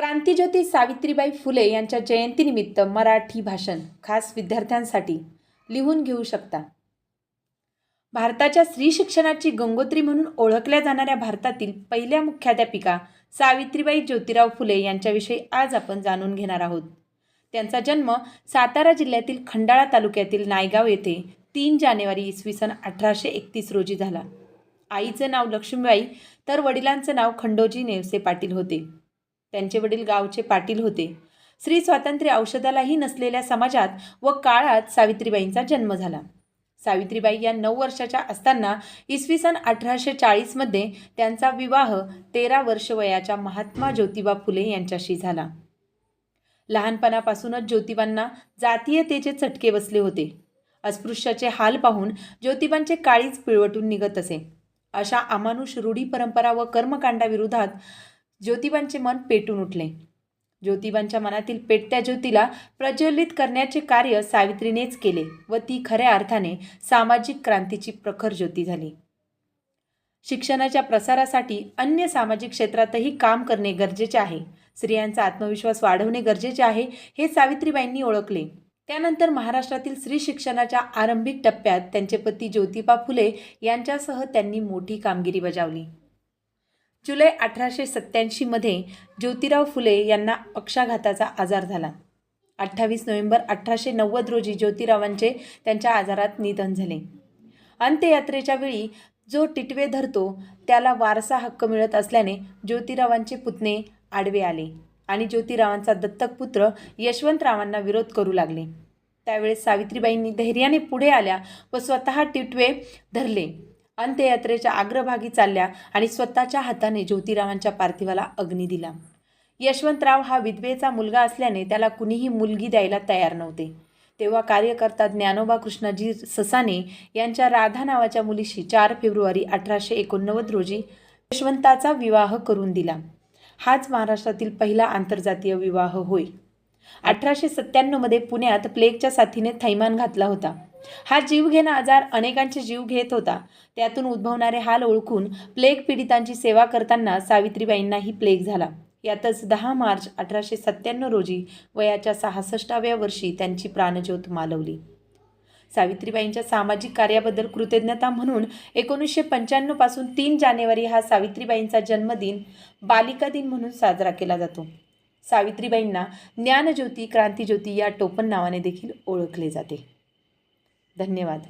क्रांतीज्योती सावित्रीबाई फुले यांच्या जयंतीनिमित्त मराठी भाषण खास विद्यार्थ्यांसाठी लिहून घेऊ शकता. भारताच्या स्त्री शिक्षणाची गंगोत्री म्हणून ओळखल्या जाणाऱ्या भारतातील पहिल्या मुख्याध्यापिका सावित्रीबाई ज्योतिराव फुले यांच्याविषयी आज आपण जाणून घेणार आहोत. त्यांचा जन्म सातारा जिल्ह्यातील खंडाळा तालुक्यातील नायगाव येथे तीन जानेवारी इसवी सन अठराशे एकतीस रोजी झाला. आईचं नाव लक्ष्मीबाई तर वडिलांचं नाव खंडोजी नेवसे पाटील होते. त्यांचे वडील गावचे पाटील होते. स्त्री स्वातंत्र्य औषधालाही नसलेल्या समाजात व काळात सावित्रीबाईंचा जन्म झाला. सावित्रीबाई या नऊ वर्षाच्या असताना इसवी सन अठराशे चाळीसमध्ये त्यांचा विवाह तेरा वर्ष वयाच्या महात्मा ज्योतिबा फुले यांच्याशी झाला. लहानपणापासूनच ज्योतिबांना जातीयतेचे चटके बसले होते. अस्पृश्याचे हाल पाहून ज्योतिबांचे काळीच पिळवटून निघत असे. अशा अमानुष रूढी परंपरा व कर्मकांडाविरोधात ज्योतिबांचे मन पेटून उठले. ज्योतिबांच्या मनातील पेटत्या ज्योतीला प्रज्वलित करण्याचे कार्य सावित्रीनेच केले व ती खऱ्या अर्थाने सामाजिक क्रांतीची प्रखर ज्योती झाली. शिक्षणाच्या प्रसारासाठी अन्य सामाजिक क्षेत्रातही काम करणे गरजेचे आहे. स्त्रियांचा आत्मविश्वास वाढवणे गरजेचे आहे हे सावित्रीबाईंनी ओळखले. त्यानंतर महाराष्ट्रातील स्त्री शिक्षणाच्या आरंभिक टप्प्यात त्यांचे पती ज्योतिबा फुले यांच्यासह त्यांनी मोठी कामगिरी बजावली. जुलै अठराशे सत्त्याऐंशीमध्ये ज्योतिराव फुले यांना पक्षाघाताचा आजार झाला. अठ्ठावीस नोव्हेंबर अठराशे नव्वद रोजी ज्योतिरावांचे त्यांच्या आजारात निधन झाले. अंत्ययात्रेच्या वेळी जो टिटवे धरतो त्याला वारसा हक्क मिळत असल्याने ज्योतिरावांचे पुतणे आडवे आले आणि ज्योतिरावांचा दत्तक पुत्र यशवंतरावांना विरोध करू लागले. त्यावेळेस सावित्रीबाईंनी धैर्याने पुढे आल्या व स्वतः टिटवे धरले. अंत्ययात्रेच्या अग्रभागी चालल्या आणि स्वतःच्या हाताने ज्योतिरावांच्या पार्थिवाला अग्नी दिला. यशवंतराव हा विधवेचा मुलगा असल्याने त्याला कुणीही मुलगी द्यायला तयार नव्हते. तेव्हा कार्यकर्ता ज्ञानोबा कृष्णाजी ससाने यांच्या राधा नावाच्या मुलीशी चार फेब्रुवारी अठराशे एकोणनव्वद रोजी यशवंताचा विवाह करून दिला. हाच महाराष्ट्रातील पहिला आंतरजातीय विवाह होय. अठराशे सत्त्याण्णवमध्ये पुण्यात प्लेगच्या साथीने थैमान घातला होता. हा जीवघेणा आजार अनेकांचे जीव घेत होता. त्यातून उद्भवणारे हाल ओळखून प्लेग पीडितांची सेवा करताना सावित्रीबाईंनाही प्लेग झाला. यातच दहा मार्च अठराशे सत्त्याण्णव रोजी वयाच्या सहासष्टाव्या वर्षी त्यांची प्राणज्योत मालवली. सावित्रीबाईंच्या सामाजिक कार्याबद्दल कृतज्ञता म्हणून एकोणीसशे पंच्याण्णवपासून तीन जानेवारी हा सावित्रीबाईंचा जन्मदिन बालिका दिन म्हणून साजरा केला जातो. सावित्रीबाईंना ज्ञानज्योती क्रांतीज्योती या टोपण नावाने देखील ओळखले जाते. धन्यवाद